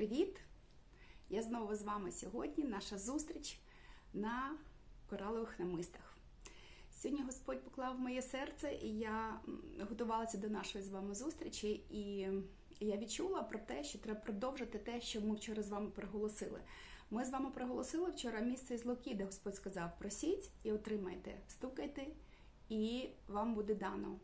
Привіт! Я знову з вами сьогодні. Наша зустріч на коралових намистах. Сьогодні Господь поклав моє серце, і я готувалася до нашої з вами зустрічі, і я відчула про те, що треба продовжити те, що ми вчора з вами проголосили. Ми з вами проголосили вчора місце з Луки, де Господь сказав: просіть і отримайте, стукайте, і вам буде дано.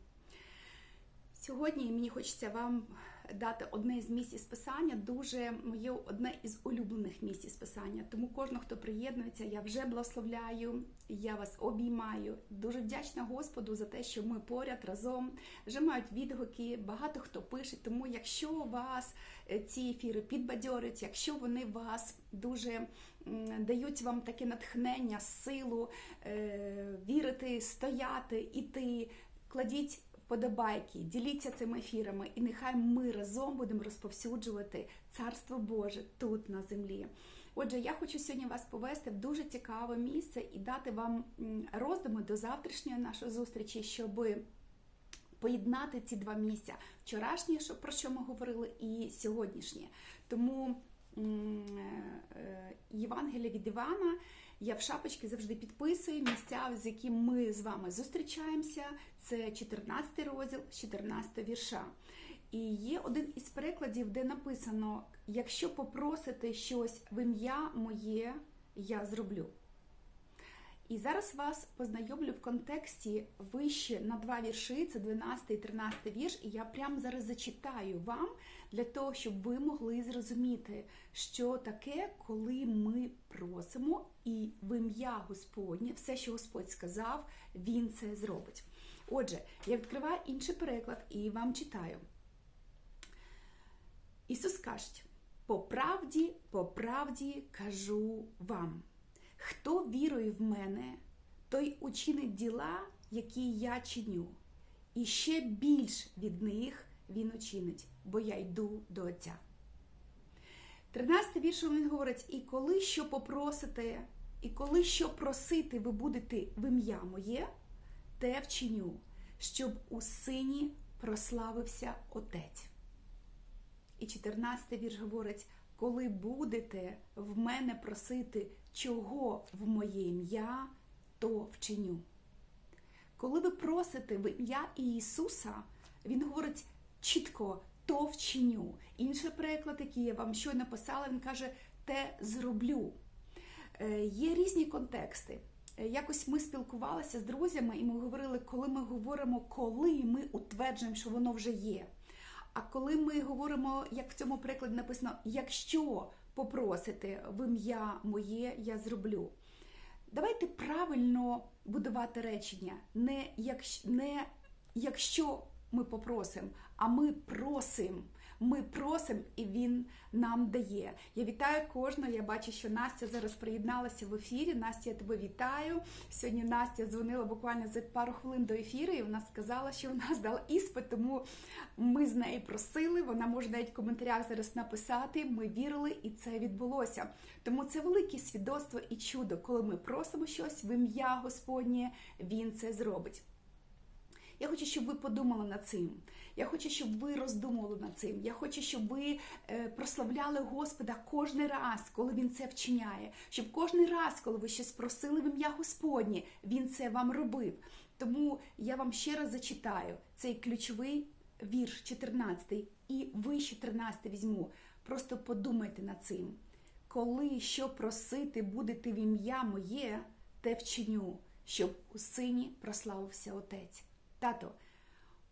Сьогодні мені хочеться вам дати одне з місць із писання, дуже моє одне із улюблених місць із писання. Тому кожного, хто приєднується, я вже благословляю, я вас обіймаю. Дуже вдячна Господу за те, що ми поряд разом вже мають відгуки. Багато хто пише. Тому, якщо вас е, ці ефіри підбадьорять, якщо вони вас дуже дають вам таке натхнення, силу е, вірити, стояти, іти, кладіть вподобайки, діліться цими ефірами, і нехай ми разом будемо розповсюджувати Царство Боже тут на землі. Отже, я хочу сьогодні вас повести в дуже цікаве місце і дати вам роздуми до завтрашньої нашої зустрічі, щоби поєднати ці два місця: вчорашнє, про що ми говорили, і сьогоднішнє. Тому Євангелія від Івана. Я в шапочці завжди підписую місця, з яким ми з вами зустрічаємося. Це 14 розділ, з 14 вірша. І є один із перекладів, де написано: якщо попросите щось в ім'я моє, я зроблю. І зараз вас познайомлю в контексті вище на два вірші, це 12 і 13 вірш, і я прямо зараз зачитаю вам для того, щоб ви могли зрозуміти, що таке, коли ми просимо, і в ім'я Господнє, все, що Господь сказав, Він це зробить. Отже, я відкриваю інший переклад і вам читаю. Ісус каже, по правді, по правді кажу вам. Хто вірує в мене, той учинить діла, які я чиню, і ще більш від них він учинить, бо я йду до Отця. 13 віршом він говорить: і коли що попросите, і коли що просити ви будете в ім'я моє, те вчиню, щоб у сині прославився Отець. І 14 вірш говорить: коли будете в мене просити чого в моє ім'я, то вчиню. Коли ви просите в ім'я Ісуса, Він говорить чітко то вчиню. Інший переклад, який я вам щойно писала, він каже, те зроблю. Е, Є різні контексти. Е, Якось ми спілкувалися з друзями, і ми говорили, коли ми говоримо, коли ми утверджуємо, що воно вже є. А коли ми говоримо, як в цьому прикладі написано, якщо попросите в ім'я моє, я зроблю. Давайте правильно будувати речення, не, якщо, не якщо ми попросимо, а ми просимо. Ми просимо, і він нам дає. Я вітаю кожного. Я бачу, що Настя зараз приєдналася в ефірі. Настя, я тебе вітаю. Сьогодні Настя дзвонила буквально за пару хвилин до ефіру, і вона сказала, що вона здала іспит, тому ми з нею просили. Вона може навіть в коментарях зараз написати. Ми вірили, і це відбулося. Тому це велике свідоцтво і чудо, коли ми просимо щось в ім'я Господнє, він це зробить. Я хочу, щоб ви подумали над цим. Я хочу, щоб ви роздумували над цим. Я хочу, щоб ви е, прославляли Господа кожен раз, коли Він це вчиняє. Щоб кожен раз, коли ви щось просили в ім'я Господнє, Він це вам робив. Тому я вам ще раз зачитаю цей ключовий вірш 14 і вище 13 візьму. Просто подумайте над цим. Коли що просити будете в ім'я моє, те вчиню, щоб у сині прославився Отець. Тато,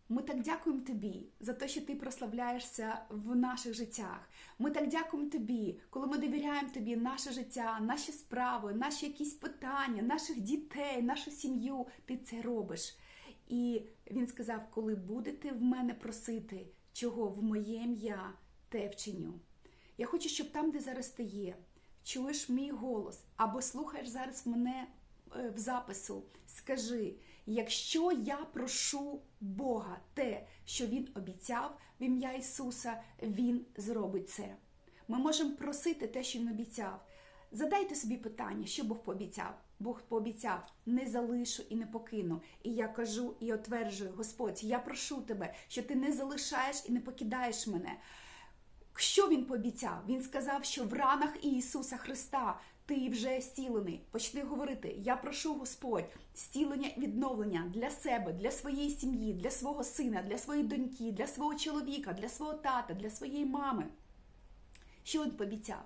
ми так дякуємо тобі за те, що ти прославляєшся в наших життях. Ми так дякуємо тобі, коли ми довіряємо тобі наше життя, наші справи, наші якісь питання, наших дітей, нашу сім'ю. Ти це робиш. І він сказав: коли будете в мене просити, чого в моє ім'я, те вчиню. Я хочу, щоб там, де зараз ти є, чуєш мій голос або слухаєш зараз мене в запису, скажи. Якщо я прошу Бога те, що Він обіцяв в ім'я Ісуса, Він зробить це. Ми можемо просити те, що Він обіцяв. Задайте собі питання, що Бог пообіцяв. Бог пообіцяв, не залишу і не покину. І я кажу і отверджую, Господь, я прошу тебе, що ти не залишаєш і не покидаєш мене. Що він пообіцяв? Він сказав, що в ранах Ісуса Христа ти вже зцілений. Почни говорити: Я прошу Господь, зцілення, відновлення для себе, для своєї сім'ї, для свого сина, для своєї доньки, для свого чоловіка, для свого тата, для своєї мами. Що він пообіцяв?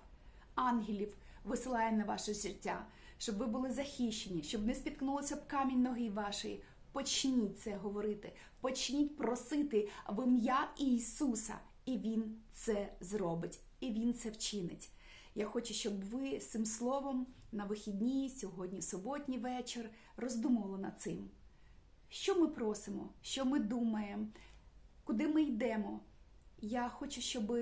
Ангелів висилає на ваше життя, щоб ви були захищені, щоб не спіткнулося б камінь ноги вашої. Почніть це говорити, почніть просити в ім'я Ісуса, і Він це зробить, і Він це вчинить. Я хочу, щоб ви цим словом на вихідні, сьогодні суботній вечір, роздумували над цим. Що ми просимо, що ми думаємо, куди ми йдемо. Я хочу, щоб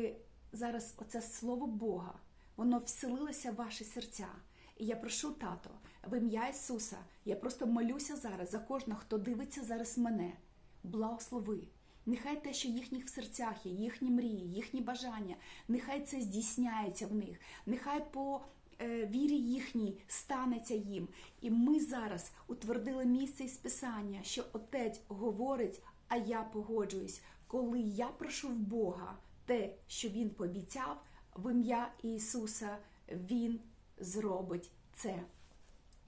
зараз оце слово Бога, воно вселилося в ваші серця. І я прошу, тато, в ім'я Ісуса, я просто молюся зараз за кожного, хто дивиться зараз мене. Благослови. Нехай те, що їхніх в серцях є, їхні мрії, їхні бажання, нехай це здійсняється в них, нехай по е, вірі їхній станеться їм. І ми зараз утвердили місце із Писання, що Отець говорить, а я погоджуюсь, коли я прошу в Бога те, що Він пообіцяв, в ім'я Ісуса Він зробить це.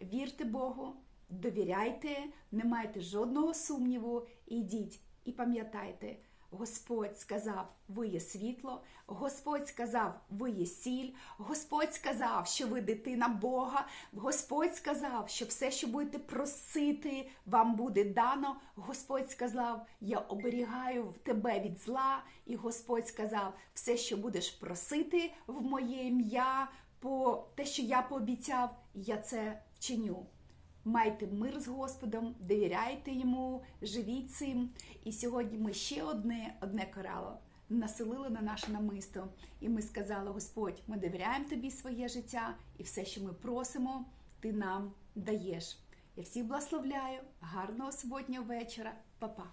Вірте Богу, довіряйте, не майте жодного сумніву, ідіть і пам'ятайте, Господь сказав, ви є світло, Господь сказав, ви є сіль, Господь сказав, що ви дитина Бога, Господь сказав, що все, що будете просити, вам буде дано. Господь сказав, я оберігаю тебе від зла, і Господь сказав, все, що будеш просити в моє ім'я, по те, що я пообіцяв, я це вчиню. Майте мир з Господом, довіряйте йому, живіть цим. І сьогодні ми ще одне одне корало населили на наше намисто. І ми сказали: Господь, ми довіряємо тобі своє життя, і все, що ми просимо, ти нам даєш. Я всіх благословляю, гарного суботнього вечора, Па-па!